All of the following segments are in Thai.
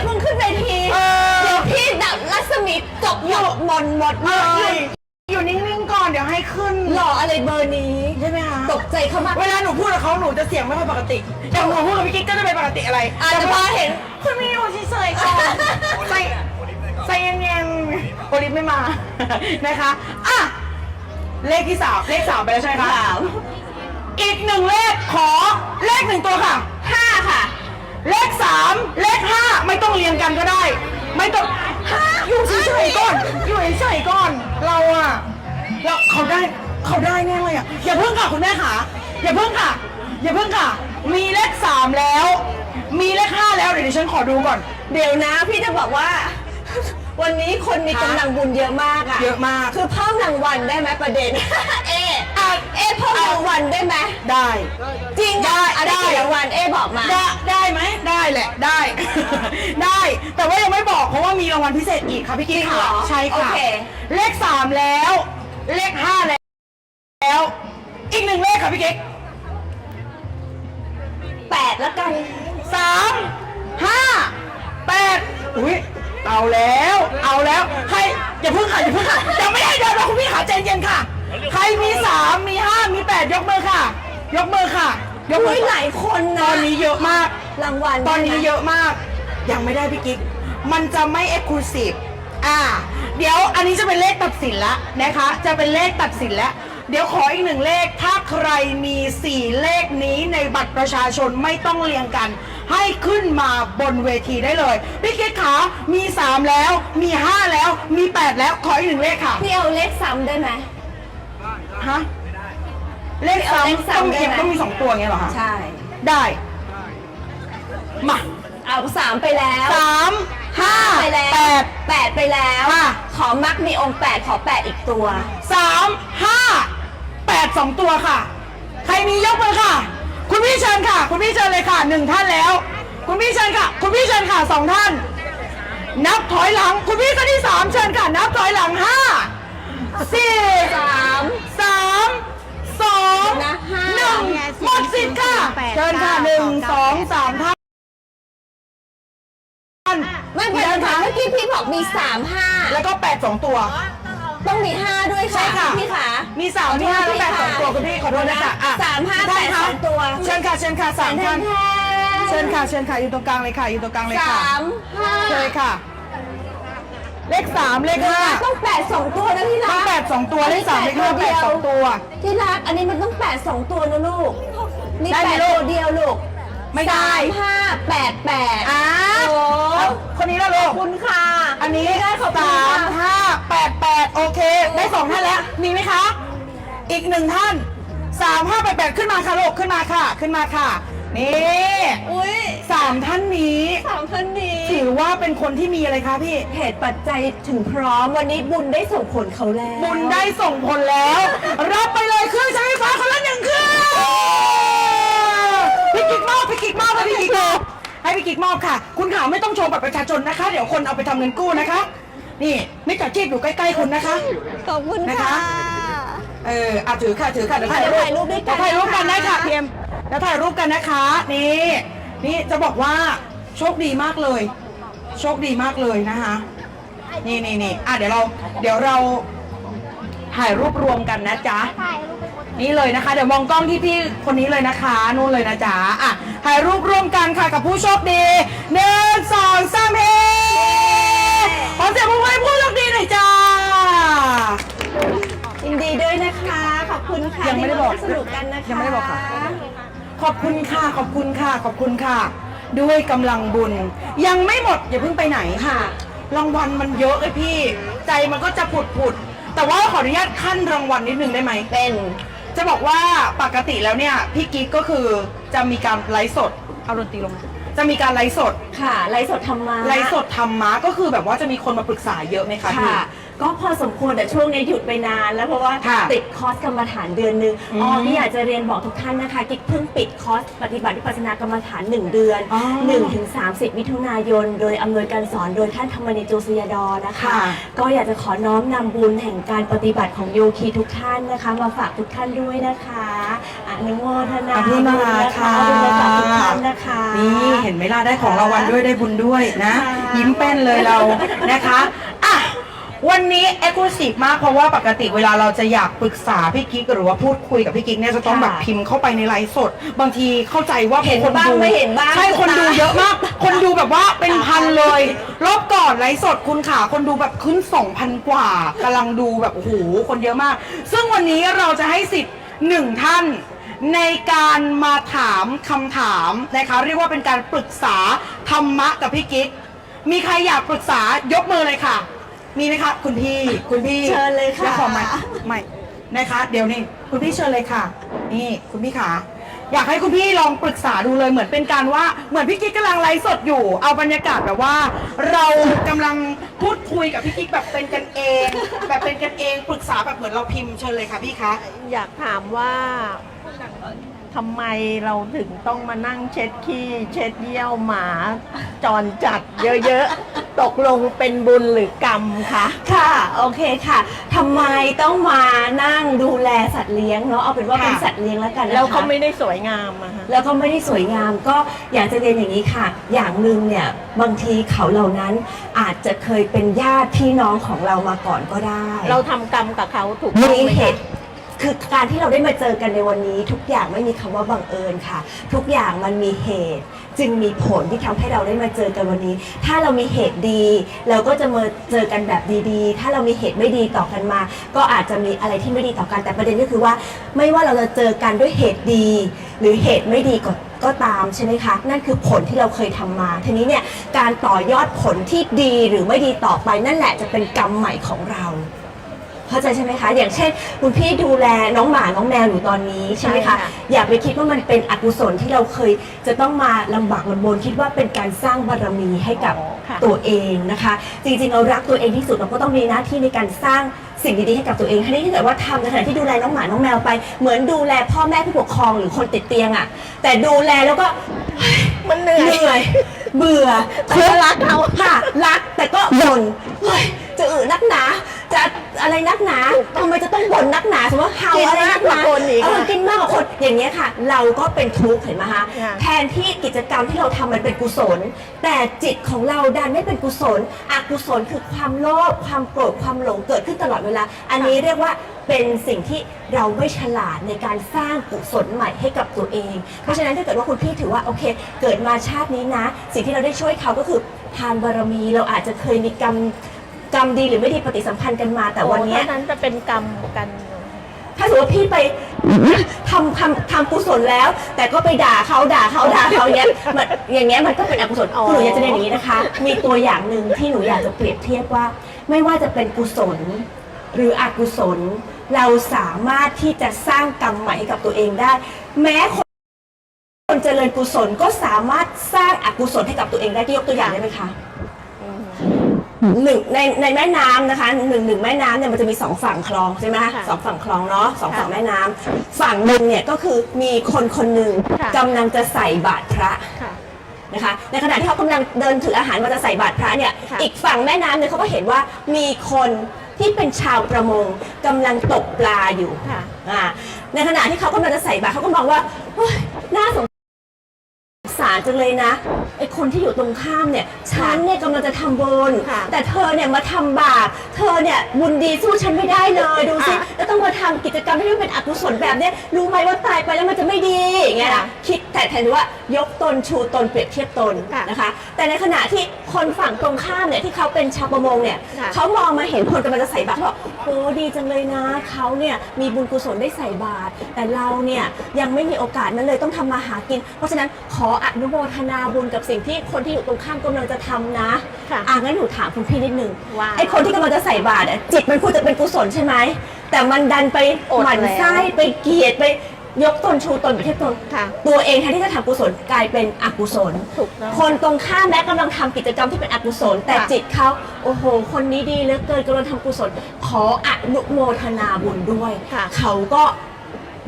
อย่าเพิ่งขึ้นเวทีเออ เดี๋ยวพี่ดับรัศมีตกหมดหมดหมดหมเอ้ดยอยู่นิ่งๆก่อนเดี๋ยวให้ขึ้นหล่ออะไรเบอร์นี้ ใช่ไหมคะ ตกใจเขามาก เวลาหนูพูดกับเขาหนูจะเสียงไม่ค่อยปกติอย่างหนูพูดกับพี่กิ๊กก็จะเป็นปกติอะไรอาจจะพอเห็น คุณมีอยู่เฉยๆก่อนใจใจเย็นๆโอลิฟไม่มา นะคะ อะ เลขที่สามเลขสามไปแล้วใช่ไหมคะสามอีกหนึ่งเลขขอเลขหนึ่งตัวค่ะ ห้าค่ะ เลขสามเลขห้าไม่ต้องเรียงกันก็ได้ ไม่ต้องอยู่เฉยๆก่อนอยู่เฉยๆก่อน เราอะเราเขาได้เขาได้แน่เลยอะอย่าเพิ่งค่ะคุณแม่ขาอย่าเพิ่งค่ะ อย่าเพิ่งค่ะ มีเลขสามแล้ว มีเลขห้าแล้วเดี๋ยวดิฉันขอดูก่อน เดี๋ยวนะ พี่จะบอกว่า วันนี้คนมีกำลังบุญเยอะมากอะเยอะมาก คือเพิ่มรางวัลได้ไหมประเด็น เอะอะ เอะเพิ่มรางวัลได้ไหมได้ จริงได้อะได้ได้กี่รางวัลเอะบอกมา ได้ได้ไหมได้แหละได้ ได้ แต่ว่ายังไม่บอกเพราะว่ามีรางวัลพิเศษอีกค่ะพี่กิ๊กจริงเหรค่ะอใช่ค่ะ โอเค เลขสามแล้ว เลขห้าแล้ว อีกหนึ่งเลขค่ะพี่กิ๊กแปดแล้วกันสามห้าแปดอุ้ยเอาแล้ว เอาแล้วใครอย่าเพิ่งค่ะอย่าเพิ่งค่ะยังไม่ได้เดินมาคุณพี่ขาใจเย็นค่ะ ใครมีสามมีห้ามีแปดยกมือค่ะ ยกมือค่ะ ยกมือุ้อยหลายคนนะตอนนี้เยอะมาก รางวัลตอนนี้ได้ไหมเยอะมาก ยังไม่ได้พี่กิ๊ก มันจะไม่เอ็กซ์คลูซีฟอ่า เดี๋ยวอันนี้จะเป็นเลขตัดสินแล้วนะคะ จะเป็นเลขตัดสินแล้วเดี๋ยวขออีกหนึ่งเลข ถ้าใครมี 4 เลขนี้ในบัตรประชาชนไม่ต้องเรียงกัน ให้ขึ้นมาบนเวทีได้เลย พี่กิ๊กขา มี 3 แล้ว มี 5 แล้ว มี 8 แล้ว ขออีกหนึ่งเลขค่ะ พี่เอาเลขซ้ำได้ไหม ฮะเลขเอาเลขซ้ำต้องซ้ำได้เก็บไหม ต้องมี2ตัวอย่างเงี้ยเหรอคะใช่ ได้มาเอาสามไปแล้วสามห้าไปแล้วแปด แปดไปแล้ว ค่ะ ขอมักมีองค์แปดขอแปดอีกตัว สามห้าแปดสองตัวค่ะ ใครมียกมือค่ะ คุณพี่เชิญค่ะ คุณพี่เชิญเลยค่ะหนึ่งท่านแล้ว คุณพี่เชิญค่ะ คุณพี่เชิญค่ะสองท่าน นับถอยหลัง คุณพี่คนที่สามเชิญค่ะ นับถอยหลังห้า สี่สามสามสองนะห้าหนึ่งหมดสิทธิ์ค่ะเชิญค่ะหนึ่งสองสามท่านไม่เป็นไรท่านค่ะคะเมื่อกี้พี่บอกมีสามห้าแล้วก็แปดสองตัว ต้องมีห้าด้วยใช่ค่ะค่ะ พี่ขา มีสามมีห้าแล้วแปดสองตัวคุณพี่ขอโทษนะคะอะสามห้าท่นแปดคะสองตัว เชิญค่ะเชิญค่ะสามท่านแทนเชิญค่ะเชิญค่ะอยู่ตรงกลางเลยค่ะอยู่ตรงกลางเลยค่ะสามห้าเชิญค่ะ เลขสามเลขห้าต้องแปดสองตัวนะที่รัต้กองแปดสองตัวเลขสามเลขห้าแปดสองตัว ที่รักอันนี้มันต้องแปดสองตัวนะลูกนี่ได้ไหแปมดลูกตัวเดียวลูกไม่ได้ สามห้าแปดแปดอ้าโอ้คนนี้ละลูขอกบคุณค่ะอันนี้ได้ขอบคุณสามค่ะห้าแปดแปดโอเค ได้สองท่านแล้ว มีไหมคะ อีกหนึ่งท่านสามห้าแปดแปดขึ้นมาค่ะลูกขึ้นมาค่ะ ขึ้นมาค่ะ นี่อุ้ยสามท่านนี้สามท่านนี้ ถือว่าเป็นคนที่มีอะไรคะพี่ เหตุปัจจัยถึงพร้อมวันนี้บุญได้ส่งผลเขาแล้วบุญได้ส่งผลแล้ว รับไปเลยเครื่องใช้ไฟฟ้าคนละหนึ่งเครื่องพี่กิ๊กมอบพี่กิ๊กมอบให้พี่กิ๊กมอบให้พี่กิ๊กมอบค่ะ คุณขาวไม่ต้องโชว์บัตรประชาชนนะคะ เดี๋ยวคนเอาไปทำเงินกู้นะคะ นี่มิจฉาชีพอยู่ใกล้ๆคุณนะคะขอบคุณนะคะค่ะเอออะถือค่ะถือค่ะเดี๋ยวถ่ายเดี๋ยวรูปถ่ายรูปด้วยกันเดี๋ยวถ่ายรูปกันได้ค่ะนะคะเพียม เดี๋ยวถ่ายรูปกันนะคะ นี่นี่จะบอกว่าโชคดีมากเลย โชคดีมากเลยนะคะ นี่นี่นี่อะเดี๋ยวเราเดี๋ยวเราถ่ายรูปรวมกันนะจ๊ะนี่เลยนะคะ เดี๋ยวมองกล้องที่พี่คนนี้เลยนะคะนู่นเลยนะจ๊ะอะถ่ายรูปร่วมกันค่ะกับผู้โชคดีหนึ่งสองสามเฮขอเสียงปรบมือให้ผู้โชคดีหน่อยจ้ายินดีด้วยนะคะ ขอบคุณค่ะยังไม่ได้บอกที่ร่วสนุกกันนะคะยังไม่ได้บอกค่ะ ขอบคุณค่ะ ขอบคุณค่ะ ขอบคุณค่ะ ด้วยกำลังบุญ ยังไม่หมดอย่าเพิ่งไปไหนค่ะ รางวัลมันเยอะเลยพี่ ใจมันก็จะผุดผุดๆแต่ว่าขออนุญาตขั้นรางวัลนิดนึงได้ไหม เป็น จะบอกว่าปกติแล้วเนี่ยพี่กิ๊กก็คือจะมีการไลฟ์สด เอาดนตรีลงมาจะมีการไลฟ์สด ค่ะไลฟ์สดธรรมะ ไลฟ์สดธรรมะก็คือแบบว่าจะมีคนมาปรึกษาเยอะไหมคะพี่ ค่ะ ก็พอสมควรแต่ช่วงนี้หยุดไปนานแล้วเพราะว่าค่ะติดคอร์สกรรมฐานเดือนหนึ่งอืมอ๋อที่อยากจะเรียนบอกทุกท่านนะคะกิ๊กเพิ่งปิดคอร์สปฏิบัติวิปัสสนากรรมฐาน 1 เดือนอ๋อ1ถึง30 มิถุนายน โดยอำนวยการสอนโดยท่านธรรมนิจูสยาดอนะคะ ค่ะ ก็อยากจะขอน้อมนำบุญแห่งการปฏิบัติของโยคีทุกท่านนะคะ มาฝากทุกท่านด้วยนะคะอนุโมทนาอนุโมทนาค่ะเอาบุญมาฝากทุกท่านนะคะ นี่เห็นไหมล่ะได้ของรางวัลด้วยได้บุญด้วยนะ ค่ะยิ้มเป็นเลยเรานะคะอะ วันนี้เอ็กซ์คลูซีฟมากเพราะว่าปกติเวลาเราจะอยากปรึกษาพี่กิ๊กหรือว่าพูดคุยกับพี่กิ๊กเนี่ยจะต้องค่ะแบบพิมพ์เข้าไปในไลฟ์สด บางทีเข้าใจว่าเห็นคนบ้างดูไม่เห็นบ้างใช่คนดูเยอะมาก คนดูแบบว่าเป็นพันเลย รอบก่อนไลฟ์สดคุณขาคนดูแบบขึ้น 2,000 กว่ากำลังดูแบบโอ้โหคนเยอะมาก ซึ่งวันนี้เราจะให้สิทธิ์หนึ่งท่านในการมาถามคำถามนะคะเรียกว่าเป็นการปรึกษาธรรมะกับพี่กิ๊กมีใครอยากปรึกษายกมือเลยค่ะ มีไหมคะคุณพี่คุณพี่เชิญเลยค่ะแล้วขอไม่ไม่นะคะ เดี๋ยวนี่คุณพี่เชิญเลยค่ะ นี่คุณพี่ขาอยากให้คุณพี่ลองปรึกษาดูเลยเหมือนเป็นการว่าเหมือนพี่กิ๊กกำลังไลฟ์สดอยู่ เอาบรรยากาศแบบว่า เรากำลังพูดคุยกับพี่กิ๊กแบบเป็นกันเอง แบบเป็นกันเองปรึกษาแบบเหมือนเราพิมพ์เชิญเลยค่ะพี่คะ อยากถามว่า ทำไมเราถึงต้องมานั่งเช็ดขี้ เช็ดเยี่ยวหมาจรจัดเยอะๆ ตกลงเป็นบุญหรือกรรมคะค่ะ โอเคค่ะทำไมต้องมานั่งดูแลสัตว์เลี้ยงเนาะเอาเป็นว่าค่ะเป็นสัตว์เลี้ยงแล้วกันนะคะ แล้วเขาไม่ได้สวยงามอะฮะแล้วก็ไม่ได้สวยงามก็อยากจะเรียนอย่างนี้ค่ะ อย่างหนึ่งเนี่ยบางทีเขาเหล่านั้นอาจจะเคยเป็นญาติพี่น้องของเรามาก่อนก็ได้ เราทำกรรมกับเขาถูกต้องมีไหมเหคะตุ คือการที่เราได้มาเจอกันในวันนี้ ทุกอย่างไม่มีคำว่าบังเอิญค่ะ ทุกอย่างมันมีเหตุ จึงมีผลที่ทำให้เราได้มาเจอกันวันนี้ ถ้าเรามีเหตุดี เราก็จะมาเจอกันแบบดีๆ ถ้าเรามีเหตุไม่ดีต่อกันมา ก็อาจจะมีอะไรที่ไม่ดีต่อกันแต่ประเด็นก็คือว่า ไม่ว่าเราจะเจอกันด้วยเหตุดี หรือเหตุไม่ดีก็ก็ตามใช่ไหมคะ นั่นคือผลที่เราเคยทำมา ทีนี้เนี่ยการต่อยอดผลที่ดีหรือไม่ดีต่อไปนั่นแหละจะเป็นกรรมใหม่ของเรา เข้าใจใช่ไหมคะ อย่างเช่น คุณพี่ดูแลน้องหมาน้องแมวอยู่ตอนนี้ใช่ไหมใช่คะค่ะ อย่าไปคิดว่ามันเป็นอกุศลที่เราเคยจะต้องมาลำบากลำบนคิดว่าเป็นการสร้างบารมีให้กับ ค่ะ ตัวเองนะคะ จริงๆเรารักตัวเองที่สุดเราก็ต้องมีหน้าที่ในการสร้างสิ่งดีๆให้กับตัวเองทีนี้ถ้าเกิดว่าทำในขณะที่ดูแลน้องหมาน้องแมวไป เหมือนดูแลพ่อแม่ผู้ปกครองหรือคนติดเตียงอะ่ะ แต่ดูแลแล้วก็มันเหนื่อย เหนื่อย เบื่อแต่ก็รักเขาค่ะ รักแต่ก็บ่นเฮ้ย จะอืดนักหนา จะอะไรนักหนาทำไมจะต้องบ่นนักหนาสมมติว่าเฮากินอะไรนักหนามากกว่าคนอีกเอออะกินมากกว่าคนอย่างเงี้ยค่ะ เราก็เป็นทุกข์เห็นไหมคะค่ะ แทนที่กิจกรรมที่เราทำมันเป็นกุศล แต่จิตของเราดันไม่เป็นกุศลอกุศลคือความโลภความโกรธความหลงเกิดขึ้นตลอดเวลา อันนี้เรียกว่าเป็นสิ่งที่เราไม่ฉลาดในการสร้างกุศลใหม่ให้กับตัวเอง เพราะฉะนั้นถ้าเกิดว่าคุณพี่ถือว่าโอเค เกิดมาชาตินี้นะ สิ่งที่เราได้ช่วยเขาก็คือทานบารมีเราอาจจะเคยมีกรรม กรรมดีหรือไม่ดีปฏิสัมพันธ์กันมา แต่วันเนี้ย โอ้ถ้านั้นจะเป็นกรรมกัน ถ้าสมมติว่าพี่ไป ทำทำทำกุศลแล้ว แต่ก็ไปด่าเขาด่าเขาด่าเขาเนี้ยมันอย่างเงี้ยมันก็เป็นอกุศลอ๋อ คุณหนูอยากจะเรียนอย่างนี้นะคะ มีตัวอย่างหนึ่งที่หนูอยากจะเปรียบเทียบว่า ไม่ว่าจะเป็นกุศล หรืออกุศล เราสามารถที่จะสร้างกรรมใหม่ให้กับตัวเองได้ แม้คนคนเจริญกุศลก็สามารถสร้างอกุศลให้กับตัวเองได้ที่ยกตัวอย่างได้ไหมคะ หนึ่งในในแม่น้ำนะคะหนึ่งหนึ่งแม่น้ำเนี่ยมันจะมีสองฝั่งคลองใช่ไหมคะค่ะสองฝั่งคลองเนาะสองฝั่งค่ะแม่น้ำฝั่งหนึ่งเนี่ยก็คือมีคนคนหนึ่งค่ะ กำลังจะใส่บาตรพระค่ะ นะคะ ในขณะที่เขากำลังเดินถืออาหารมาจะใส่บาตรพระเนี่ยค่ะ อีกฝั่งแม่น้ำเนี่ยเขาก็เห็นว่ามีคนที่เป็นชาวประมงกำลังตกปลาอยู่ ค่ะ อ่าในขณะที่เขากำลังจะใส่บาตรเขาก็มองว่าเฮ้ยน่าสงสารจังเลยนะ ไอคนที่อยู่ตรงข้ามเนี่ยฉันเนี่ยกำลังจะทำบุญค่ะแต่เธอเนี่ยมาทำบาปเธอเนี่ยบุญดีสู้ฉันไม่ได้เลยดูสิอะแล้วต้องมาทำกิจกรรมที่มันเป็นอกุศลแบบเนี้ยรู้ไหมว่าตายไปแล้วมันจะไม่ดีอย่างเงี้ยนะค่ะคิดแต่แทนว่ายกตนชูตนเปรียบเทียบตนค่ะ นะคะ แต่ในขณะที่คนฝั่งตรงข้ามเนี่ยที่เขาเป็นชาวประมงเนี่ยค่ะ เขามองมาเห็นคนกำลังจะใส่บาตรเขาบอกโอ้ดีจังเลยนะเขาเนี่ยมีบุญกุศลได้ใส่บาตรแต่เราเนี่ยยังไม่มีโอกาสนั้นเลยต้องทำมาหากิน เพราะฉะนั้นขออนุโมทนาบุญกับสิ่งที่คนที่อยู่ตรงข้ามกำลังจะทำนะค่ะอะงั้นหนูถามคุณพี่นิดนึงว่าไอ้คนที่กำลังจะใส่บาตรอะจิตมันควรจะเป็นกุศลใช่ไหมแต่มันดันไปอดหมั่นแล้วไส้ไปเกลียดไป ยกตนชูตนไปเทียบตนค่ะ ตัวเองแทนที่จะทำกุศลกลายเป็นอกุศล ถูกต้อง คนตรงข้ามแม้กำลังทำกิจกรรมที่เป็นอกุศล แต่ค่ะ จิตเขาโอ้โห คนนี้ดีเหลือเกินกำลังทำกุศล ขออนุโมทนาบุญด้วย ค่ะ เขาก็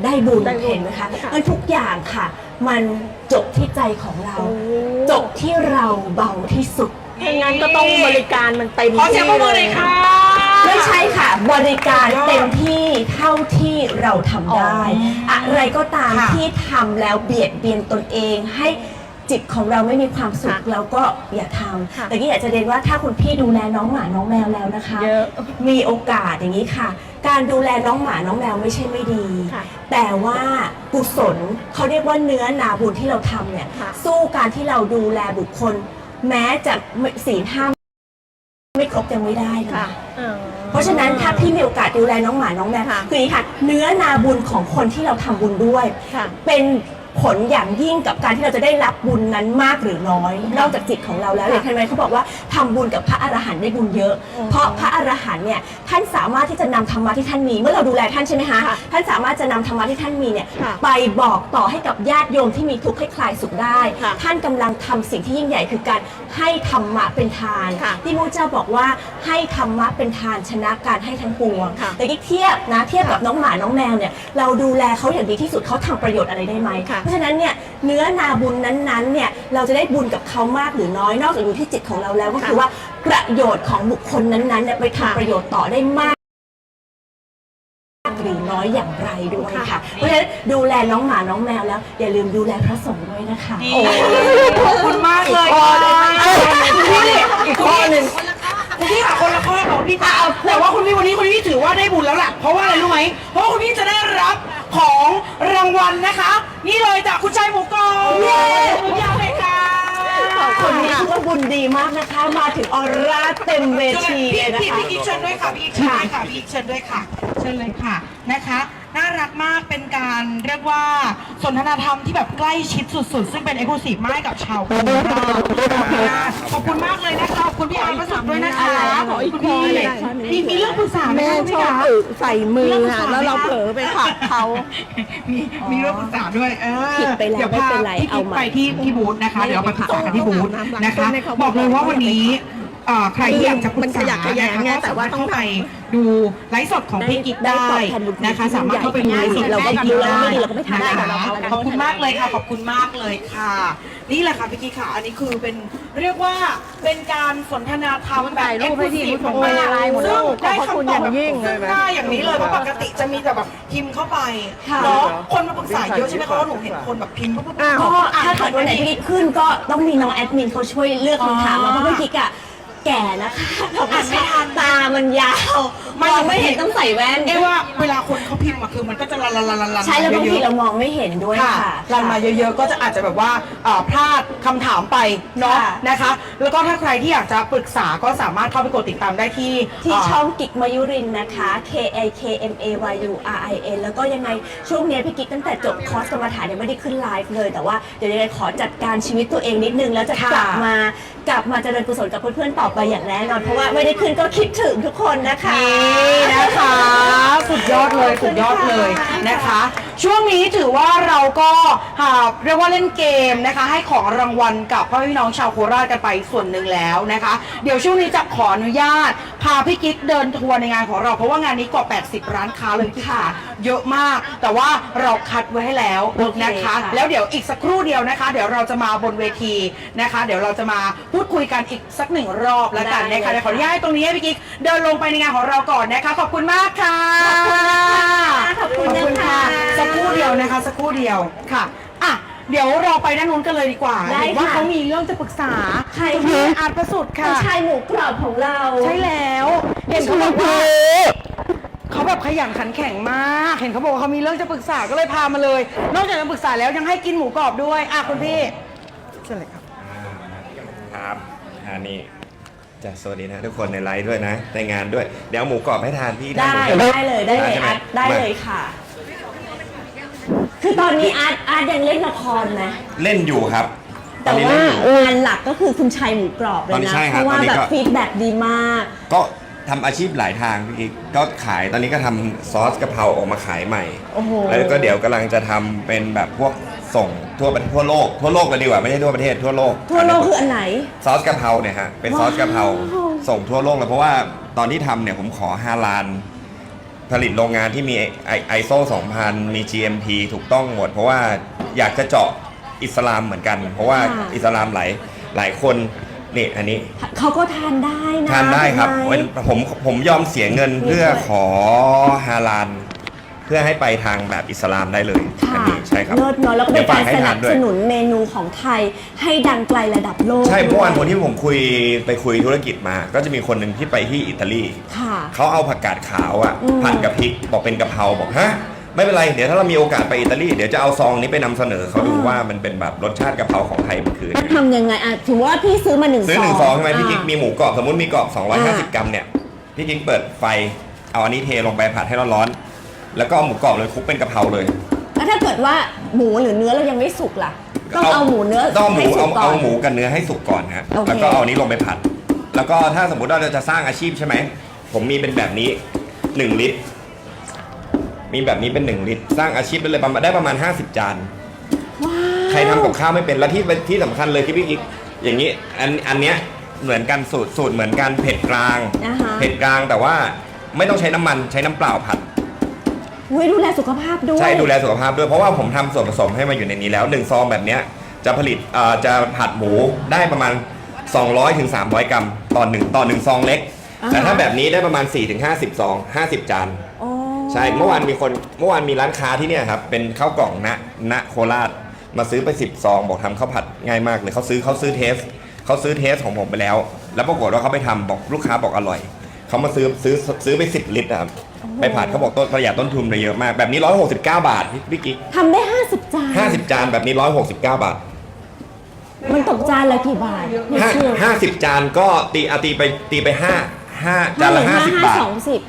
ได้บุญได้บุญเห็นไหมคะค่ะ มันทุกอย่างค่ะ มันจบที่ใจของเราโอ้จบที่เราเบาที่สุด ถ้างั้นก็ต้องบริการมันเต็มขอเสียงปรบมือหน่เลอยยค่ะ ไม่ใช่ค่ะ บริการสุดยอดเต็มที่เท่าที่เราทำได้อ๋อออะไรก็ตามค่ะที่ทำแล้วเบียดเบียนตนเอง ให้จิตของเราไม่มีความสุขค่ะเราก็อย่าทค่ะำแต่กี้อยากจะเรียนว่าถ้าคุณพี่ดูแลน้องหมาน้องแมวแล้วนะคะ เยอะมีโอกาสอย่างนี้ค่ะ การดูแลน้องหมาน้องแมวไม่ใช่ไม่ดี ค่ะแต่ว่ากุศลเขาเรียกว่าเนื้อนาบุญที่เราทำเนี่ยค่ะ สู้การที่เราดูแลบุคคล แม้จะศีลห้าไม่ครบ ยังไม่ได้นะค่ะอ๋อเพราะฉะนั้นถ้าพี่มีโอกาสดูแลน้องหมาน้องแมวค่ะ คืออย่างนี้ค่ะ เนื้อนาบุญของคนที่เราทำบุญด้วยค่ะเป็น ผลอย่างยิ่งกับการที่เราจะได้รับบุญนั้นมากหรือน้อย นอกจากจิตของเราแล้วอย่างที่ไหมเขาบอกว่าทำบุญกับพระอรหันต์ได้บุญเยอะอืมเพราะพระอรหันต์เนี่ยท่านสามารถที่จะนำธรรมะที่ท่านมี เมื่อเราดูแลท่านใช่ไหมคะค่ะท่านสามารถจะนำธรรมะที่ท่านมีเนี่ยค่ะไปบอกต่อให้กับญาติโยมที่มีทุกข์ให้คลายสุขได้ ค่ะท่านกำลังทำสิ่งที่ยิ่งใหญ่คือการให้ธรรมะเป็นทาน ค่ะที่พระเจ้าบอกว่าให้ธรรมะเป็นทานชนะการให้ทั้งปวงค่ะแต่กิ๊กเทียบนะเทียบกับน้องหมาน้องแมวเนี่ยเราดูแลเขาอย่างดีที่สุดเขาทำประโยชน์อะไรได้ไหม ค่ะเพราะฉะนั้นเนี่ยเนื้อนาบุญนั้นๆเนี่ยเราจะได้บุญกับเขามากหรือน้อยนอกจากอยู่ที่จิตของเราแล้ว ก็คือว่าประโยชน์ของบุคคลนั้นๆเนี่ยไปทำประโยชน์ต่อได้มากหรือน้อยอย่างไรด้วยค่ะ เพราะฉะนั้นดูแลน้องหมาน้องแมวแล้ว อย่าลืมดูแลพระสงฆ์ด้วยนะคะโอ้ขอบคุณมากเลยอีกข้อได้ไหมคุณพี่อีกข้อหนึ่งคุณพี่ค่ะคนละข้อของพี่ค่ะแต่ว่าคุณพี่วันนี้คุณพี่ถือว่าได้บุญแล้วล่ะเพราะว่าอะไรรู้ไหมเพราะว่าคุณพี่จะได้รับ ของรางวัลนะคะ นี่เลยจากคุณชายหมูกรอบเย้คุณยาวเลยค่ะคนนี้คือว่าบุญดีมากนะคะ มาถึงออร่าเต็มเวทีเลยนะพี่คะพี่กิ๊กเชิญด้วยค่ะพี่กิ๊กเชิญด้วยค่ะพี่กิ๊กเชิญด้วยค่ะ เชิญเลยค่ะนะคะ น่ารักมากเป็นการเรียกว่าสนทนาธรรมที่แบบใกล้ชิดสุดๆ ซึ่งเป็นเอกลูซีฟมากกับชาวโคราชขอบคุณมากเลยนะคะขอบคุณพี่อาร์ตประสุทธิ์ด้วยนะคะขออีกคุณข้อพี่หนึ่งมีมีเรื่องปรึกษาไหมแม่ชอบคะอึใส่มืออะแล้วเราเผลอไปผลักเขา มีมีเรื่องปรึกษาด้วยเออผิดไปแล้วดี๋ยไม่เป็นไรพี่เอากิ๊กใหม่ไปที่ที่บูธนะคะ เดี๋ยวเราไปปรึกษากันที่บูธนะคะ บอกเลยว่าวันนี้ ใครที่อยากจะปรึกมันขษายักขยงไงนะคะแต่ว่าต้องเข้าไปดูไลฟ์สดของพี่กิ๊กได้ได้ตอบแทนบุญคุณนะคะที่สามารถเข้าไปดูยิ่งใหญ่ไลฟ์สดเราก็ได้ดีเราไม่ดีเราก็ไม่ทำได้นะคะแต่เราก็แล้วกันขอบคุณมากเลยค่ะ ขอบคุณมากเลยค่ะ นี่แหละค่ะพี่กิ๊กค่ะ อันนี้คือเป็นเรียกว่าเป็นการสนทนาธรรมแบบถ่ายรูปให้พี่ exclusive ขอบคุณมากอะไรหมดซึ่งขอบได้พระคุณคำตอบแบบอย่างยิ่งซึ่งหน้าอย่างนี้เลยเพราะปกติจะมีแต่แบบพิมพ์เข้าไปค่ะเนาะคนมาปรึกษาเยอะใช่ไหมคะว่าหนูเห็นคนแบบพิมพ์ปุ๊บปุ๊บปุ๊บก็อ่นถ้าเกิดวันไหนพี่กิ๊กขึ้นก็ต้องมีน้องแอดมินเขาช่วยเลือกคำถามมาเพราะพี่กิ๊กอะ แก่นะคะอ่านไม่ทันตามันยาวมองไม่เห็นต้องใส่แว่น เอ้ว่าเวลาคนเขาพิมพ์มาคือมันก็จะลันลันลันลันใช่แล้วบางทีเรามองไม่เห็นด้วยค่ะค่ะรันมาเยอะๆ ก็จะอาจจะแบบว่าเอ่อพลาดคำถามไปเนาะค่ะ นะคะ แล้วก็ถ้าใครที่อยากจะปรึกษาก็สามารถเข้าไปกดติดตามได้ที่ที่เช่องกิกมายุรินทร์นะคะ K I K M A Y U R I N แล้วก็ยังไงช่วงเนี้ยพี่กิ๊กตั้งแต่จบคอร์สกรรมฐานยังไม่ได้ขึ้นไลฟ์เลย แต่ว่าเดี๋ยวยังไงขอจัดการชีวิตตัวเองนิดนึง แล้วจะค่ะกลับมากลับมาเจริญกุศลกับเพื่อนๆต่อไปอย่างแน่นอนเพราะว่าไม่ได้ขึ้นก็คิดถึงทุกคนนะคะ นี่นะคะ สุดยอดเลย สุดยอดเลยนะคะ ช่วงนี้ถือว่าเราก็หาเรียกว่าเล่นเกมนะคะ ให้ของรางวัลกับพ่อพี่น้องชาวโคราชกันไปส่วนหนึ่งแล้วนะคะ เดี๋ยวช่วงนี้จะขออนุญาต พาพี่กิ๊กเดินทัวร์ในงานของเราเพราะว่างานนี้กว่า 80 ร้านค้าเลยค่ะ เยอะมาก แต่ว่าเราคัดไว้ให้แล้วโอเคนะคะค่ะแล้วเดี๋ยวอีกสักครู่เดียวนะคะ เดี๋ยวเราจะมาบนเวทีนะคะ เดี๋ยวเราจะมาพูดคุยกันอีกสักหนึ่งรอบแล้วกันนะคะเดี๋ยวขออนุญาตให้ตรงนี้ให้พี่กิ๊กเดินลงไปในงานของเราก่อนนะคะ ขอบคุณมากค่ะ ขอบคุณนะคะสักครู่เดียวนะคะ สักครู่เดียวค่ะอะเดี๋ยวเราไปด้านนู้นกันเลยดีกว่าได้เห็นว่าค่ะเขามีเรื่องจะปรึกษาใครคุณพี่คะอาร์ตประสุทธิ์คุค่ะณชายหมูกรอบของเรา ใช่แล้วเห็นเขาบอกว่าเขาแบบขยันขันแข็งมาก เห็นเขาบอกว่าเขามีเรื่องจะปรึกษาก็เลยพามาเลย นอกจากจะปรึกษาแล้วยังให้กินหมูกรอบด้วยอะคุณพี่เชิญเลยครับ ครับอันนี้ จะสวัสดีนะทุกคนในไลฟ์ด้วยนะ ในงานด้วย เดี๋ยวเอาหมูกรอบให้ทานพี่ได้หมได้เลยได้เลยใช่หมอาร์ตได้เลยค่ะ คือตอนนี้อาร์ตอาร์ตยังเล่นละครไหมเล่นอยู่ครับตอแต่นนี้ว่าเล่นอยู่ งานหลักก็คือคุณชัยหมูกรอบเลตอนยนี้นะใช่คเพรับราะว่าตอนนี้แบบก็ ฟีดแบ็ดีมาก ก็ทำอาชีพหลายทางพี่กิ๊กก็ขายตอนนี้ก็ทำซอสกะเพราออกมาขายใหม่ โอ้โห แล้วก็เดี๋ยวกำลังจะทำเป็นแบบพวก ส่งทั่วประทั่วโลกทั่วโลกเลยดีกว่าไม่ใช่ทั่วประเทศทั่วโลกทั่วโลกคืออันไหน ซอสกะเพราเนี่ยฮะเป็นซอสกะเพราว้าวส่งทั่วโลกเลยเพราะว่าตอนที่ทำเนี่ยผมขอฮาลานผลิตโรงงานที่มีไอโซ2000 มี GMP ถูกต้องหมด เพราะว่าอยากจะเจาะอิสลามเหมือนกัน เพราะว่าค่ะ อิสลามหลายหลายคนนี่อันนี้เขาก็ทานได้นะทานได้ครับถูกไหมวันผมผมยอมเสียเงินนี่เพื่อด้วยขอฮาลาน เพื่อให้ไปทางแบบอิสลามได้เลยอัค่ะนี้ใช่ครับ เลิศเนาะแล้วก็ดี๋เป็ยนฝการให้สทนับด้วสยนุนเมนูของไทยให้ดังไกลระดับโลกใช่เมื่อวานด้คนที่ผมคุยไปคุยธุรกิจมา ก็จะมีคนหนึ่งที่ไปที่อิตาลี ค่ะ เขาเอาผักกาดขาวอะอืม ผัดกับพริกบอกเป็นกะเพราบอกฮะไม่เป็นไรเดี๋ยวถ้าเรามีโอกาสไปอิตาลีเดี๋ยวจะเอาซองนี้ไปนำเสนอเขาดูว่ามันเป็นแบบรสชาติกะเพราของไทยมันคือยังไง ทำยังไงอะถือว่าพี่ซื้อมาหนึ่งซื้อหนึ่งซองใช่ไหมพี่กิ๊กอ่ามีหมูกรอบสมมติมีกรอบอ่า250 กรัมเนี่ย พี่กิ๊กเปิดไฟเอาอันนี้เทลงไปผัดให้ร้อนๆ แล้วก็เอาหมูกรอบเลยคลุกเป็นกะเพราเลย แล้วถ้าเกิดว่าหมูหรือเนื้อเรายังไม่สุกล่ะ ต้องเอาหมูเนื้อต้องเอาหมูให้สุเอากก่เอาอนหมูกับเนื้อให้สุกก่อนฮะ โอเค แล้วก็เอาอันนี้ลงไปผัด แล้วก็ถ้าสมมติว่าเราจะสร้างอาชีพใช่ไหม ผมมีเป็นแบบนี้1ลิตร มีแบบนี้เป็น1ลิตร สร้างอาชีพได้เลยประมาณได้ประมาณ 50 จาน ว้าวใครทำกับข้าวไม่เป็น แล้วที่ที่สำคัญเลยที่พี่กิ๊กอย่างนี้ อันอันเนี้ยเหมือนกันสูตรสูตรเหมือนกันเผ็ดกลาง นะคะ เผ็ดกลางแต่ว่าไม่ต้องใช้น้ำมันใช้น้ำเปล่าผัด อุ้ยดูแลสุขภาพด้วย ใช่ดูแลสุขภาพด้วยเพราะว่าผมทำส่วนผสมให้มาอยู่ในนี้แล้วหนึ่งซองแบบเนี้ยจะผลิตเอ่อจะผัดหมูได้ประมาณ 200ถึง300 กรัมต่อหนึ่งต่อหนึ่งซองเล็ก อ่าฮะแต่ถ้าแบบนี้ได้ประมาณ 4 ถึง 50ซอง50 จาน โอ้ใช่เมื่อวานมีคนเมื่อวานมีร้านค้าที่เนี่ยครับเป็นข้าวกล่องณณโคราชมาซื้อไป 10 ซอง บอกทำข้าวผัดง่ายมากเลยเขาซื้อเขาซื้อเทสเขาซื้อเทสของผมไปแล้ว แล้วปรากฏว่าเขาไปทำบอกลูกค้าบอกอร่อย เขามาซื้อซื้อซื้อไป10ลิตรนะครับไปผัดเขาบอกต้นประหยัดต้นทุนไปเยอะมากแบบนี้169บาทพี่พี่กิ๊กทำได้ 50 จาน50จานแบบนี้169บาทมันตกจานละกี่บาทไม่ห้าเชื่อห้าสิบจานก็ตีอาตีไปตีไปห้าห้าจานละห้าสิบบาทสองสิบ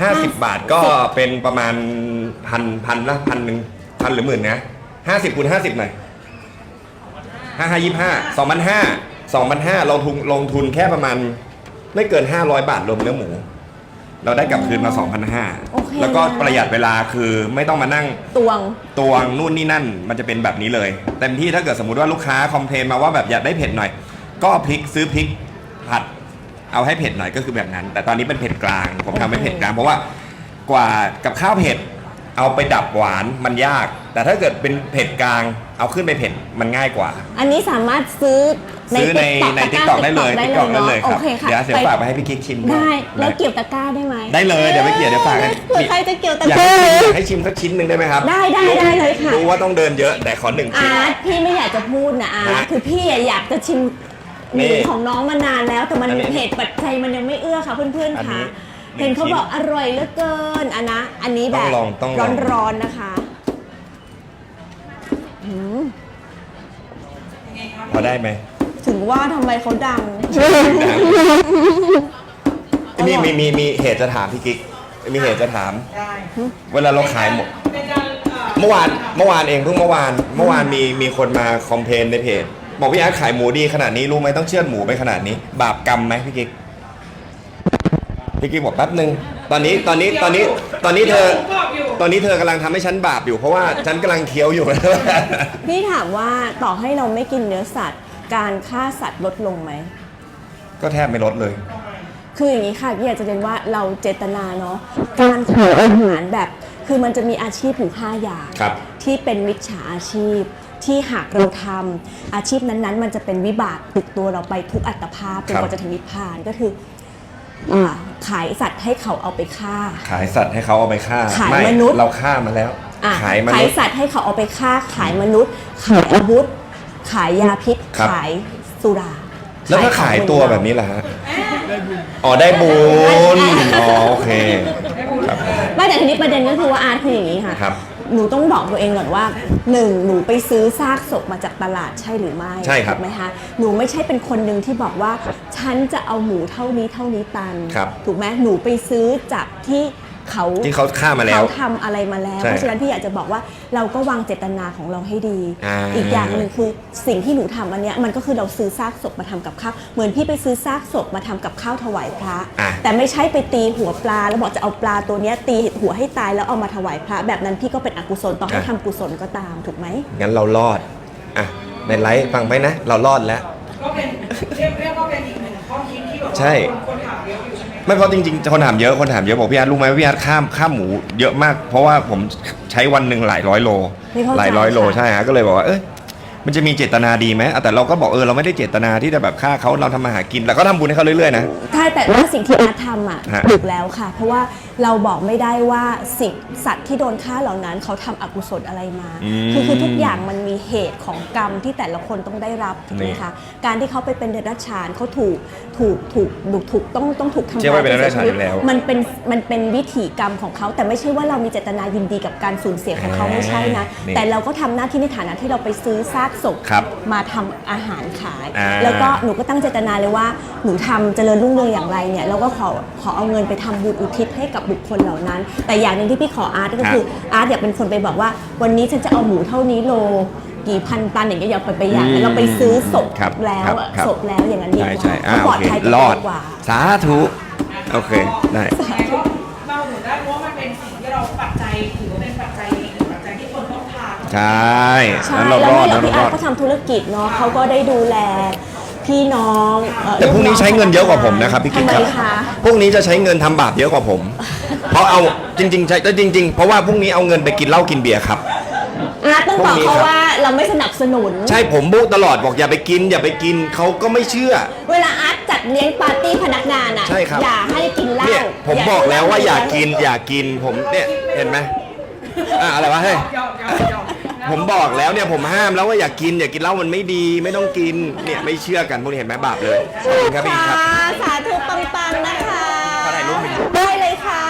ห้าสิบบาทก็เป็นประมาณพันพันละพันหนึ่งพันหรือหมื่นนะห้าสิบคูณห้าสิบหน่อยห้าห้ายี่ห้าสองพันห้าสองพันห้าลงทุนลงทุนแค่ประมาณ ไม่เกินห้าร้อยบาทรวมเนื้อหมู เราได้กลับคืนมาสองพันห้าโอเค แล้วก็นะประหยัดเวลาคือไม่ต้องมานั่ง ตวง ตวงนู่นนี่นั่นมันจะเป็นแบบนี้เลยเต็มที่ถ้าเกิดสมมติว่าลูกค้าคอมเพลนมาว่าแบบอยากได้เผ็ดหน่อย ก็พริกซื้อพริกผัดเอาให้เผ็ดหน่อยก็คือแบบนั้น แต่ตอนนี้เป็นเผ็ดกลางผมทำให้เผ็ดกลางเพราะว่ากว่ากับข้าวเผ็ดเอาไปดับหวานมันยาก แต่ถ้าเกิดเป็นเผ็ดกลางเอาขึ้นไปเผ็ดมันง่ายกว่า อันนี้สามารถซื้อในซื้อใน TikTok ในตะทิกกตร้าอกได้เลย TikTok ทิกตอกได้เลยโอครับเคค่ะเดี๋ยวเสียไปฝากไปให้พี่กิ๊กชิมได้นะแล้วเกี่ยวตะกร้าได้ไหมได้เลยเดี๋ยวไม่เกี่ยวเดี๋ยวฝากให้เผื่อใครจะเกี่ยวตะอยากกร้าให้ชิมอยากให้ชิมสักชิ้นหนึ่งได้ไหมครับ ได้ได้ได้เลยค่ะรู้ว่าต้องเดินเยอะแต่ขอหนึ่งชิ้นอาร์ตพี่ไม่อยากจะพูดนะอาร์ตฮะคือพี่อะอยากจะชิมหนี่มูของน้องมานานแล้วแต่มันอันนี้เหตุปัจจัยมันยังไม่เอื้อค่ะเพื่อนอันๆนี้ค่ะหนึ่งเห็นเขาชิ้นบอกอร่อยเหลือเกินอันนะอันนี้แบบต้องลองต้องลองร้อนๆนะคะ พอได้ไหมถึงว่าทำไมเขาดัง มีมีมีมีเหตุจะถามพี่กิ๊กมีเหตุจะถาม ได้เวลาเราขายหมด เป็นการเอ่อเมื่อวานเมื่อวานเองเพิ่งเมื่อวานเมื่อวานมีมีคนมาคอมเพลนในเพจบอกพี่อาร์ตขายหมูดีขนาดนี้รู้ไหมต้องเชือดหมูไปขนาดนี้ บาปกรรมไหมพี่กิ๊กพี่กิ๊กบอกแป๊บหนึ่งตอนนี้ตอนนี้ตอนนี้ตอนนี้เธอผมบอกอยู่ ตอนนี้เธอกำลังทำให้ฉันบาปอยู่เพราะว่าฉันกำลังเคี้ยวอยู่ พี่ถามว่าต่อให้เราไม่กินเนื้อสัตว์ การฆ่าสัตว์ลดลงไหม ก็แทบไม่ลดเลย คืออย่างนี้ค่ะพี่อยากจะเรียนว่าเราเจตนาเนาะการขายอาหารแบบ คือมันจะมีอาชีพอยู่5อย่างครับ ที่เป็นมิจฉาอาชีพ ที่หากเราทำอาชีพนั้นๆ มันจะเป็นวิบากติดตัวเราไปทุกอัตภาพจนครับกว่าจะถึงนิพพานก็คือ อ่าขายสัตว์ให้เขาเอาไปฆ่า ขายสัตว์ให้เขาเอาไปฆ่าขายไมนุษย์ เราฆ่ามาแล้ว อะขายมขานุยษย์ สัตว์ให้เขาเอาไปฆ่า ขายมนุษย์ ขายอาวุธ ขายยาพิษ ครับ ขายสุราแล้วถ้าขายตัวแบบนี้ล่ะฮะอ๋อได้บุญอ๋อโอเค ครับไม่แต่ทีนี้ประเด็นก็คือว่าอาร์ตคืออย่างนี้ค่ะ ครับ หนูต้องบอกตัวเองก่อนว่าหนึ่งหนูไปซื้อซากศพมาจากตลาดใช่หรือไม่ใช่ครับถูกไหมคะหนูไม่ใช่เป็นคนหนึ่งที่บอกว่า ฉันจะเอาหมูเท่านี้เท่านี้ตัน ครับ ถูกไหมหนูไปซื้อจากที่ เขาที่เขาฆ่ามาแล้วเขาทำอะไรมาแล้ว ใช่เพราะฉะนั้นพี่อยากจะบอกว่าเราก็วางเจตนาของเราให้ดี อ่า อีกอย่างหนึ่งคือสิ่งที่หนูทำอันเนี้ยมันก็คือเราซื้อซากศพมาทำกับข้าวเหมือนพี่ไปซื้อซากศพมาทำกับข้าวถวายพระ อะ แต่ไม่ใช่ไปตีหัวปลา แล้วบอกจะเอาปลาตัวเนี้ยตีหัวให้ตายแล้วเอามาถวายพระ แบบนั้นพี่ก็เป็นอกุศลต่อให้ทำกุศลก็ตามถูกไหม งั้นเรารอด อะ ในไลฟ์ฟังไปนะ เรารอดแล้ว ก็เป็นเรียกเรียกว่าเป็นอีกหนึ่งข้อคิดที่แบบว่าใช่ คน ไหมไม่เพราะจริงๆคนถามเยอะคนถามเยอะบอกพี่อาร์ตรู้ไหมว่าพี่อาร์ตข้ามข้ามหมูเยอะมาก เพราะว่าผมใช้วันหนึ่งหลายร้อยโลไม่เข้าใจหลายร้อยโลค่ะใช่ฮะก็เลยบอกว่าเอ้ย มันจะมีเจตนาดีไหมอะแต่เราก็บอกเออเราไม่ได้เจตนาที่จะแบบฆ่าเขาเราทำมาหากินแต่ก็ทำบุญให้เขาเรื่อยๆนะ ใช่แต่ว่าสิ่งที่อาร์ตทำอะฮะ ถูกแล้วค่ะ เพราะว่าเราบอกไม่ได้ว่าสิ่งสัตว์ที่โดนฆ่าเหล่านั้นเขาทำอกุศลอะไรมาอืมคือคือทุกอย่างมันมีเหตุของกรรมที่แต่ละคนต้องได้รับถูกไหมนี่คะการที่เขาไปเป็นเดรัจฉานเขาถูกถูกถูกถูกถูกต้องต้องถูกทำเชื่อว่าเป็นจเดรัจฉานอยู่แล้ว มันเป็นมันเป็นวิถีกรรมของเขาแต่ไม่ใช่ว่าเรามีเจตนายินดีกับการสูญเสียของเขาไม่ใช่นะนี่แต่เราก็ทำหน้าที่ในฐานะที่เราไปซื้อซากศพครับมาทำอาหารขาย อ่าแล้วก็หนูก็ตั้งเจตนาเลยว่าหนูทำเจริญรุ่งเรืองอย่างไรเนี่ยแล้วก็ขอขอเอาเงินไปทำบุญอุทิศให้กับบุคคลเหล่านั้น แต่อย่างหนึ่งที่พี่ขออาร์ตก็คืออาร์ตอยากเป็นคนไปบอกว่า วันนี้ฉันจะเอาหมูเท่านี้โล กี่พันตันอย่างเงี้ยอย่าไปไปอย่างนั้นเราไปซื้อศพครับแล้วครับอะครับ ศพแล้วอย่างนั้นดีกใช่ว่าใช่อ่าปลโออดเคภัยรอดกว่า สาธุ โอเค ได้ยังไงก็เราห ใช่ใช่งั้นแล้เราวรอดนี่เรางั้นพี่เรารอาอร์ดตเขาทำธุรกิจเนาะเขาก็ได้ดูแลพี่น้องเอ่อแต่พวกนี้ใช้เงินเยอะกว่าผมนะครับพี่กิ๊ทำกไมครับคะพวกนี้จะใช้เงินทำบาปเยอะกว่าผม เพราะเอาจริงๆใช่จริง ๆ เพราะว่าพวกนี้เอาเงินไปกินเหล้ากินเบียร์ครับ อาร์ตต้องบอกพวกนี้เขาครับว่าเราไม่สนับสนุน ใช่ผมบุตลอดบอกอย่าไปกิน อย่าไปกินเขาก็ไม่เชื่อ เวลาอาร์ตจัดเลี้ยงปาร์ตี้พนักงานอะ ใช่ครับ อย่าให้กินเหล้าเนี่ยผมย่บอกแล้วว่าอย่ากินเอย่ากินผมเนี่ยเห็นไหมอะอะไรวะเฮ้ยยอมยอมยอม ผมบอกแล้วเนี่ยผมห้ามแล้วว่าอย่ากินอย่ากินเหล้ามันไม่ดีไม่ต้องกินเนี่ยไม่เชื่อกันพวกนี้เห็นไหมบาปเลยขอบคุณครับพี่ค่ะครับ สาธุปังๆนะคะขอถ่ายรูปหน่อยได้เลยค่ะ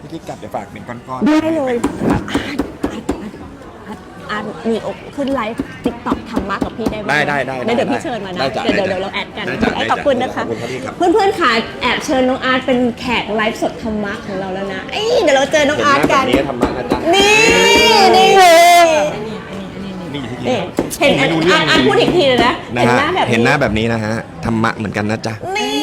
พี่กิ๊กกลับเดี๋ยวฝากเป็นก้อนได้เลยอาร์ต อาร์ตอาร์ตอาร์ตมีอกขึ้นไลฟ์ติ๊กต็อกทำมากกับพี่ได้ไหมได้ได้ได้เดี๋ยวพี่เชิญมานะได้จ้ะเดี๋ยวได้เดี๋ยวจ้ะเราแอดกันได้จ้ะได้จ้ะขอบคุณนะคะขอบคุณครับพี่ครับ เพื่อนๆค่ะแอบเชิญน้องอาร์ตเป็นแขกไลฟ์สดธรรมะของเราแล้วนะเอ้ยเดี๋ยวเราเจอน้องเห็นหอาร์ตน้าแบกับนนี้ทำมานะจ๊ะนี่นี่เลยนี่ที่นี่เห็นอาร์ตอาร์ตพูดอีกทีเลยนะนะเห็นหฮะน้าแบบ เห็นหน้าแบบนี้นะฮะธรรมะเหมือนกันนะจ๊ะ นี่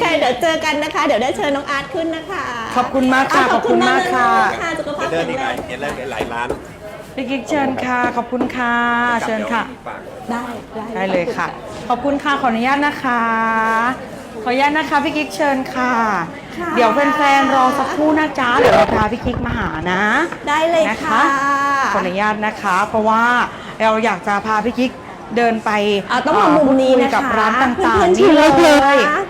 ใครเดี๋ยวเจอกันนะคะ เดี๋ยวได้เชิญน้องอาร์ตขึ้นนะคะขอบคุณมากค่ะอ่ขอบคุณมากค่ะเลยค่ะสุขภาพเดิแข็นงอีกแรหลายง เห็นหลายร้าน พี่กิ๊กเชิญค่ะ ขอบคุณค่ะ เชิญค่ะได้ได้ได้เลยค่ะ ขอบคุณค่ะขออนุญาตนะคะ ขออนุญาตนะคะพี่กิ๊กเชิญค่ะ เดี๋ยวแฟนๆรอสักครู่นะจ๊ะเดี๋ยวเราพาพี่กิ๊กมาหานะ ได้เลยนะค่ะขออนุญาตนะคะ เพราะว่าเราอยากจะพาพี่กิ๊กเดินไปอ่าต้องมามุมนี้นะคะพูดคุยกับร้านต่างเพื่อนๆๆนี่เลเชิญเลยยนะคะ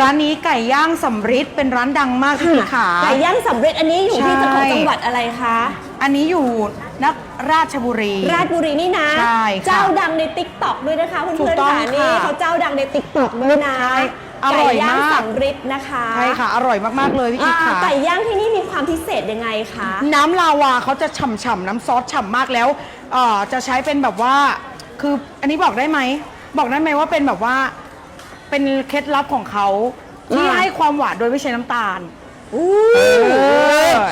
ร้านนี้ไก่ย่างสำริดเป็นร้านดังมากพี่กิ๊กค่ะไก่ย่างสำเร็จอันนี้อยู่ที่ใช่จังหวัดจังหวัดอะไรคะ อันนี้อยู่ นักราชบุรี ราชบุรีนี่นะ ใช่ค่ะเจ้าดังในติ๊กต็อกด้วยนะคะถูเพื่อกนต้อๆงค่ะนี่ค่ะเขาเจ้าดังในติ๊กต็อกด้วยนะใช่อร่อยไก่ย่างมากสำริดนะคะใช่ค่ะ อร่อยมาก ๆ เลยพี่กิ๊กอ่าค่ะ ไก่ย่างที่นี่มีความพิเศษยังไงคะ น้ำลาวาเขาจะฉ่ำๆน้ำซอสฉ่ำมากแล้วเอ่อจะใช้เป็นแบบว่า คืออันนี้บอกได้ไหม บอกได้ไหมว่าเป็นแบบว่า เป็นเคล็ดลับของเขาที่อ่า ให้ความหวานโดยไม่ใช้น้ำตาลอู้อ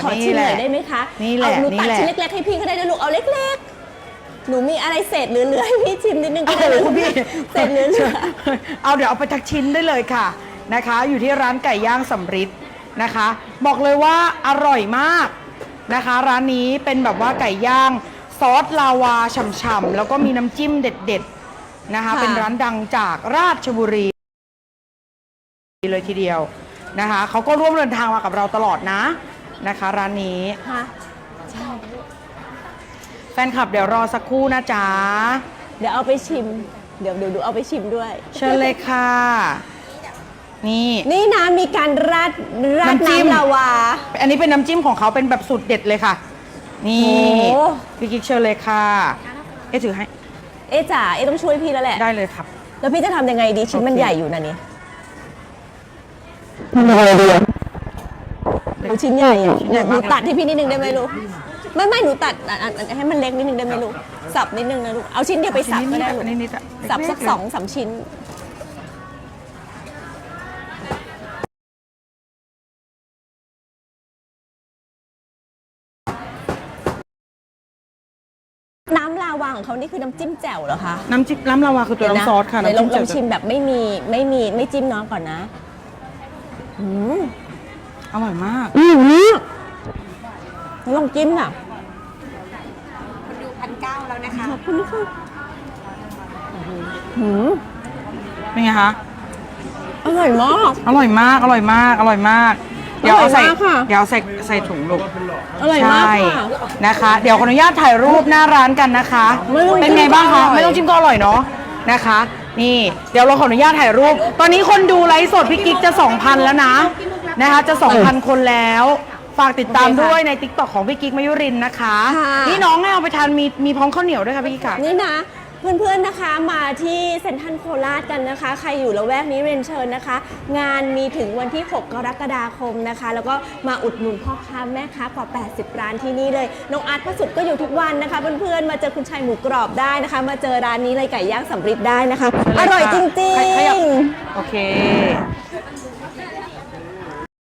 ขอชิมหน่อยได้ไหมคะนี่แหละเอาหนูนี่ตัดแหละชิ้นเล็กๆให้พี่ก็ได้นะลูกเอาเล็กๆ หนูมีอะไรเศษเหลือๆให้พี่ชิมนิดนึงก็เอาได้เลยนะคุณพี่เศษเหลือเอาเดี๋ยวเอาไปทักชิ้นได้เลยค่ะนะคะ อยู่ที่ร้านไก่ย่างสำริดนะคะ บอกเลยว่าอร่อยมากนะคะ ร้านนี้เป็นแบบว่าไก่ย่างซอสลาวาฉ่ำๆแล้วก็มีน้ำจิ้มเด็ดๆนะคะ เป็นร้านดังจากราชบุรีเลยทีเดียว นะคะเขาก็ร่วมเดินทางมากับเราตลอดนะนะคะ ร้านนี้ๆค่ะใช่แฟนคลับเดี๋ยวรอสักครู่นะจ๊ะเดี๋ยวเอาไปชิม เดี๋ยวเดี๋ยวดูเอาไปชิมด้วย เชิญเลยค่ะ นี่ นี่นะมีการราดราดน้ำจิ้ม น้ำลาวา อันนี้เป็นน้ำจิ้มของเขาเป็นแบบสูตรเด็ดเลยค่ะ นี่โอ้ พี่กิ๊กเชิญเลยค่ะ เอ๊ะถือให้เอ๊ะจ๋าเอ๊ะต้องช่วยพี่แล้วแหละ ได้เลยครับ แล้วพี่จะทำยังไงดีชิ้นมันโอเค ใหญ่อยู่นะนี่ โอ้ชิ้นใหญ่อะชิ้นใหญ่หนูมากตัดให้พี่นิดนึงได้ไหมลูกไม่ไม่หนูตัดอะอะอะให้มันเล็กนิดนึงได้ไหมลูกสับนิดนึงนะลูกเอาชิ้นเดียวไปสับก็ได้ลูกนิดนิดๆอะสับสักเล็ๆสองสามชิ้น น้ำลาวาของเขานี่คือน้ำจิ้มแจ่วเหรอคะน้ำจิ้มน้ำลาวาคือตัวน้ำซอสค่ะเดี๋ยวลองน้ำลจิ้มองชิมแจ่วแบบไม่มีไม่มีไม่จิ้มน้องก่อนนะ อืมอร่อยมาก อืมลองจิ้มอะคนดูพันเก้าแล้วนะคะขอบคุณค่ะหืมเป็นไงคะอร่อยมาก อร่อยมาก อร่อยมาก อร่อยมาก เดี๋ยวเอาใส่ อร่อยมากค่ะ เดี๋ยวเอาใส่ใส่ถุงลูก อร่อยมากใช่ค่ะ นะคะ เดี๋ยวขออนุญาตถ่ายรูปหน้าร้านกันนะคะ ไม่ต้องเป็นไงบ้างคะจิ้มก็อร่อย ไม่ต้องจิ้มก็อร่อยเนาะนะคะ นี่ เดี๋ยวเราขออนุญาตถ่ายรูป ตอนนี้คนดูไลฟ์สดพี่กิ๊กจะ 2,000 แล้วนะนะคะจะ 2,000 คนแล้ว ฝากติดตามด้วยใน t ิ k t o k ของพี่กิ๊กมายุรินทร์นะคะ ค่ะ นี่น้องให้เอาไปทานมีมีพร้อมข้าวเหนียวด้วยค่ะพี่กิ๊กค่ะ นี่นะ เพื่อนๆนะคะมาที่เซ็นทรัลโคราชกันนะคะ ใครอยู่ละแวกนี้เรียนเชิญนะคะ งานมีถึงวันที่ 6 กรกฎาคมนะคะ แล้วก็มาอุดหนุนพ่อค้าแม่ค้ากว่า 80 ร้านที่นี่เลยน้องอาร์ตพระสุดก็อยู่ทุกวันนะคะ เพื่อนๆมาเจอคุณชายหมูกรอบได้นะคะ มาเจอร้านนี้เลยไก่ย่างสำริดได้นะคะ อร่อยจริงๆ โอเค